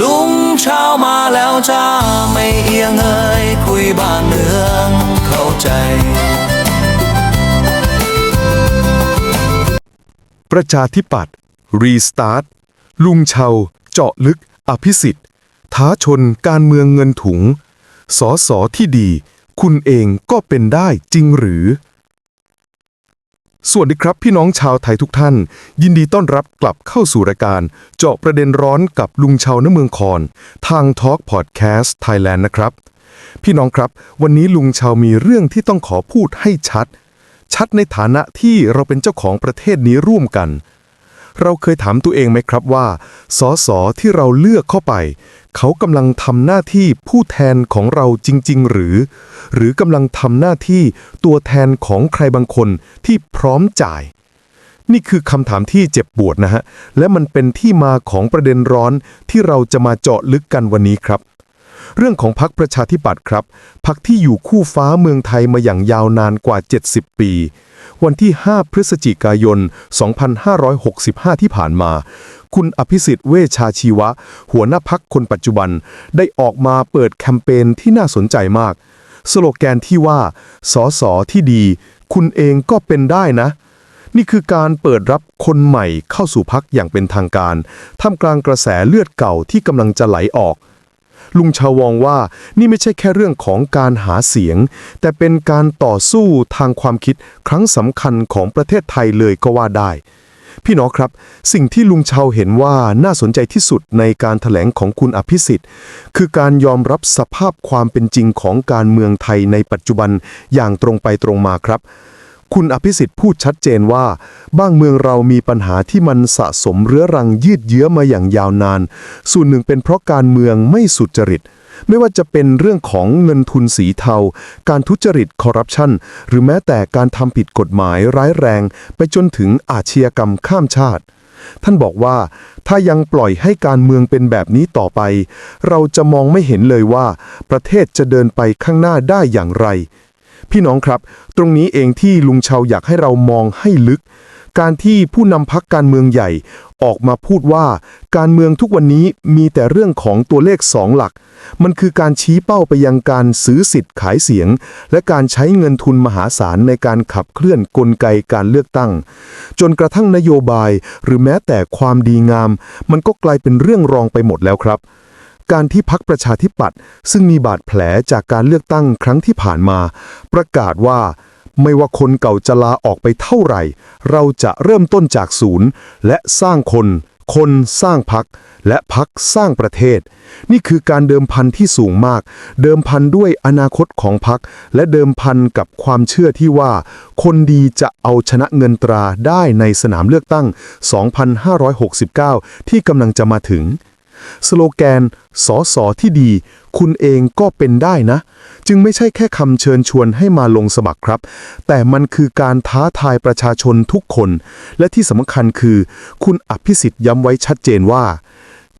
ลุงเช้ามาแล้วจ้าไม่เอียงเอ่ยคุยบ้านเมืองเข้าใจ ประชาธิปัตย์รีสตาร์ทลุงเชาเจาะลึก อภิสิทธิ์ ท้าชนการเมืองเงินถุง สอสอที่ดี คุณเองก็เป็นได้จริงหรือ สวัสดีครับพี่น้องชาวไทยทุกท่าน ยินดีต้อนรับกลับเข้าสู่รายการ เจาะประเด็นร้อนกับลุงชาวนเมืองคอนทาง Talk Podcast Thailand นะครับ พี่น้องครับ วันนี้ลุงชาวมีเรื่องที่ต้องขอพูดให้ชัด ชัดในฐานะที่เราเป็นเจ้าของประเทศนี้ร่วมกัน เราเคยถามตัวเองไหมครับว่า สสที่เราเลือกเข้าไป เขากำลังทำหน้าที่ผู้แทนของเราจริง ๆ หรือ หรือกำลังทำหน้าที่ตัวแทนของใครบางคนที่พร้อมจ่าย นี่คือคำถามที่เจ็บปวดนะฮะ และมันเป็นที่มาของประเด็นร้อนที่เราจะมาเจาะลึกกันวันนี้ครับ เรื่องของพักประชาธิปัตย์ครับพักที่อยู่คู่ฟ้าเมืองไทยมาอย่างยาวนานกว่า 70 ปี วันที่ 5 พฤศจิกายน 2565 ที่ผ่านมา คุณอภิสิทธิ์เวชาชีวะ หัวหน้าพักคนปัจจุบัน ได้ออกมาเปิดแคมเปญที่น่าสนใจมาก สโลแกนที่ว่าสอสอที่ดี คุณเองก็เป็นได้นะนี่คือการเปิดรับคนใหม่เข้าสู่พักอย่างเป็นทางการ ท่ามกลางกระแสเลือดเก่าที่กำลังจะไหลออก ลุงชาวองว่านี่ไม่ใช่แค่เรื่องของการหาเสียง แต่เป็นการต่อสู้ทางความคิดครั้งสำคัญของประเทศไทยเลยก็ว่าได้ พี่น้องครับ สิ่งที่ลุงชาวเห็นว่าน่าสนใจที่สุดในการถแถลงของคุณอภิสิทธิ์ คือการยอมรับสภาพความเป็นจริงของการเมืองไทยในปัจจุบันอย่างตรงไปตรงมาครับ คุณอภิสิทธิ์พูดชัดเจนว่า บ้านเมืองเรามีปัญหาที่มันสะสมเรื้อรังยืดเยื้อมาอย่างยาวนาน ส่วนหนึ่งเป็นเพราะการเมืองไม่สุจริต ไม่ว่าจะเป็นเรื่องของเงินทุนสีเทา การทุจริตคอร์รัปชันหรือแม้แต่การทำผิดกฎหมายร้ายแรง ไปจนถึงอาชญากรรมข้ามชาติ ท่านบอกว่าถ้ายังปล่อยให้การเมืองเป็นแบบนี้ต่อไป เราจะมองไม่เห็นเลยว่า ประเทศจะเดินไปข้างหน้าได้อย่างไร พี่น้องครับ ตรงนี้เองที่ลุงเชาอยากให้เรามองให้ลึก การที่ผู้นำพักการเมืองใหญ่ ออกมาพูดว่า การเมืองทุกวันนี้มีแต่เรื่องของตัวเลขสองหลัก มันคือการชี้เป้าไปยังการซื้อสิทธิ์ขายเสียง และการใช้เงินทุนมหาศาลในการขับเคลื่อนกลไกการเลือกตั้ง จนกระทั่งนโยบาย หรือแม้แต่ความดีงาม มันก็กลายเป็นเรื่องรองไปหมดแล้วครับ การที่พักประชาธิปัตย์ซึ่งมีบาดแผลจากการเลือกตั้งครั้งที่ผ่านมา ประกาศว่า ไม่ว่าคนเก่าจะลาออกไปเท่าไหร่ เราจะเริ่มต้นจากศูนย์ และสร้างคน คนสร้างพัก และพักสร้างประเทศ นี่คือการเดิมพันที่สูงมาก เดิมพันด้วยอนาคตของพัก และเดิมพันกับความเชื่อที่ว่า คนดีจะเอาชนะเงินตราได้ในสนามเลือกตั้ง 2569 ที่กำลังจะมาถึง สโลแกนสอสอที่ดี คุณเองก็เป็นได้นะ จึงไม่ใช่แค่คำเชิญชวนให้มาลงสมัครครับ แต่มันคือการท้าทายประชาชนทุกคน และที่สำคัญคือ คุณอภิสิทธิ์ย้ำไว้ชัดเจนว่า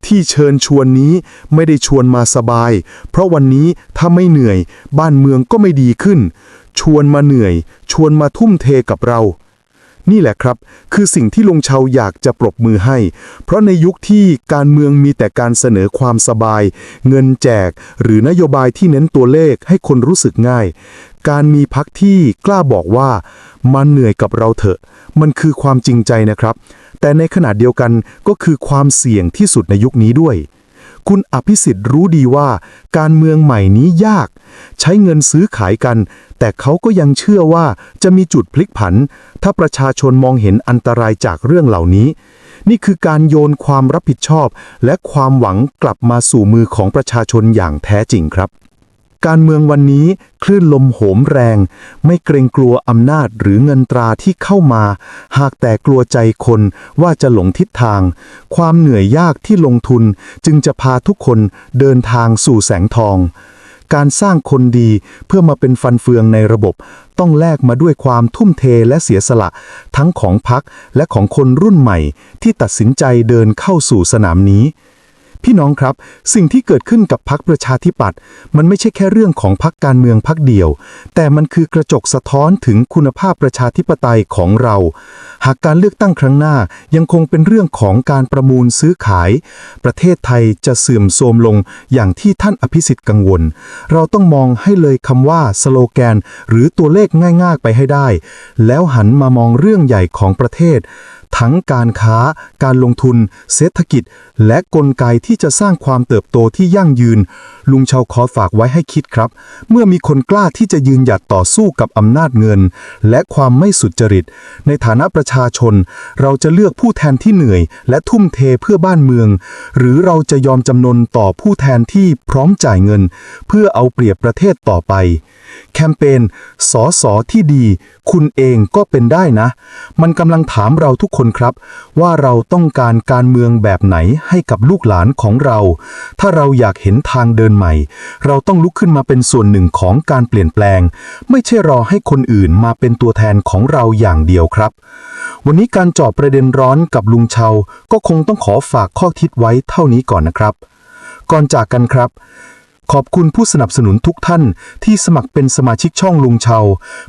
ที่เชิญชวนนี้ไม่ได้ชวนมาสบาย เพราะวันนี้ถ้าไม่เหนื่อย บ้านเมืองก็ไม่ดีขึ้น ชวนมาเหนื่อย ชวนมาทุ่มเทกับเรา นี่แหละครับ คือสิ่งที่ลุงเชาอยากจะปรบมือให้ เพราะในยุคที่การเมืองมีแต่การเสนอความสบาย เงินแจก หรือนโยบายที่เน้นตัวเลขให้คนรู้สึกง่าย การมีพักที่กล้าบอกว่ามันเหนื่อยกับเราเถอะ มันคือความจริงใจนะครับ แต่ในขณะเดียวกันก็คือความเสี่ยงที่สุดในยุคนี้ด้วย คุณอภิสิทธิ์รู้ดีว่า การเมืองใหม่นี้ยาก ใช้เงินซื้อขายกัน แต่เขาก็ยังเชื่อว่าจะมีจุดพลิกผัน ถ้าประชาชนมองเห็นอันตรายจากเรื่องเหล่านี้ นี่คือการโยนความรับผิดชอบ และความหวังกลับมาสู่มือของประชาชนอย่างแท้จริงครับ การเมืองวันนี้คลื่นลมโหมแรง ไม่เกรงกลัวอำนาจหรือเงินตราที่เข้ามา หากแต่กลัวใจคนว่าจะหลงทิศทาง ความเหนื่อยยากที่ลงทุนจึงจะพาทุกคนเดินทางสู่แสงทอง การสร้างคนดีเพื่อมาเป็นฟันเฟืองในระบบ ต้องแลกมาด้วยความทุ่มเทและเสียสละ ทั้งของพักและของคนรุ่นใหม่ที่ตัดสินใจเดินเข้าสู่สนามนี้ พี่น้องครับ สิ่งที่เกิดขึ้นกับพักประชาธิปัตย์มันไม่ใช่แค่เรื่องของพักการเมืองพักเดียว แต่มันคือกระจกสะท้อนถึงคุณภาพประชาธิปไตยของเรา หากการเลือกตั้งครั้งหน้ายังคงเป็นเรื่องของการประมูลซื้อขาย ประเทศไทยจะเสื่อมโทรมลงอย่างที่ท่านอภิสิทธิ์กังวล เราต้องมองให้เลยคำว่าสโลแกน หรือตัวเลขง่าย ๆ ไปให้ได้ แล้วหันมามองเรื่องใหญ่ของประเทศ ทั้งการค้า การลงทุน เศรษฐกิจ และกลไกที่จะสร้างความเติบโตที่ยั่งยืน ลุงชาวขอฝากไว้ให้คิดครับ เมื่อมีคนกล้าที่จะยืนหยัดต่อสู้กับอำนาจเงิน และความไม่สุจริต ในฐานะประชาชน เราจะเลือกผู้แทนที่เหนื่อย และทุ่มเทเพื่อบ้านเมือง หรือเราจะยอมจำนนต่อผู้แทนที่พร้อมจ่ายเงิน เพื่อเอาเปรียบประเทศต่อไป แคมเปญสอสอที่ดี คุณเองก็เป็นได้นะ มันกำลังถามเราทุกคนครับ ว่าเราต้องการการเมืองแบบไหนให้กับลูกหลานของเรา ถ้าเราอยากเห็นทางเดินใหม่ เราต้องลุกขึ้นมาเป็นส่วนหนึ่งของการเปลี่ยนแปลง ไม่ใช่รอให้คนอื่นมาเป็นตัวแทนของเราอย่างเดียวครับ วันนี้การจอบประเด็นร้อนกับลุงเชาก็คงต้องขอฝากข้อคิดไว้เท่านี้ก่อนนะครับ ก่อนจากกันครับ ขอบคุณผู้สนับสนุนทุกท่านที่สมัครเป็นสมาชิกช่องลุงเชา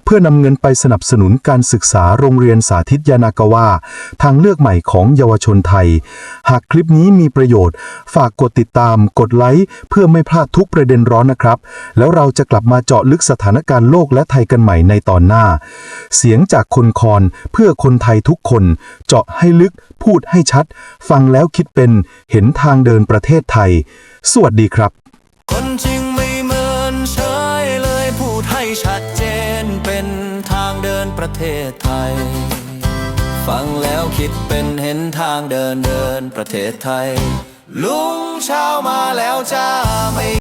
เพื่อนำเงินไปสนับสนุนการศึกษาโรงเรียนสาธิตยานากาวาทางเลือกใหม่ของเยาวชนไทย หากคลิปนี้มีประโยชน์ ฝากกดติดตาม กดไลค์เพื่อไม่พลาดทุกประเด็นร้อนนะครับ แล้วเราจะกลับมาเจาะลึกสถานการณ์โลกและไทยกันใหม่ในตอนหน้า เสียงจากคนคอนเพื่อคนไทยทุกคน เจาะให้ลึก พูดให้ชัด ฟังแล้วคิดเป็นเห็นทางเดินประเทศไทย สวัสดีครับ คนจริงไม่เหมือนเฉยเลยพูดให้ชัดเจนเป็นทางเดินประเทศไทย ฟังแล้วคิดเป็นเห็นทางเดินเดินประเทศไทย ลุงเช้ามาแล้วจ้าไม่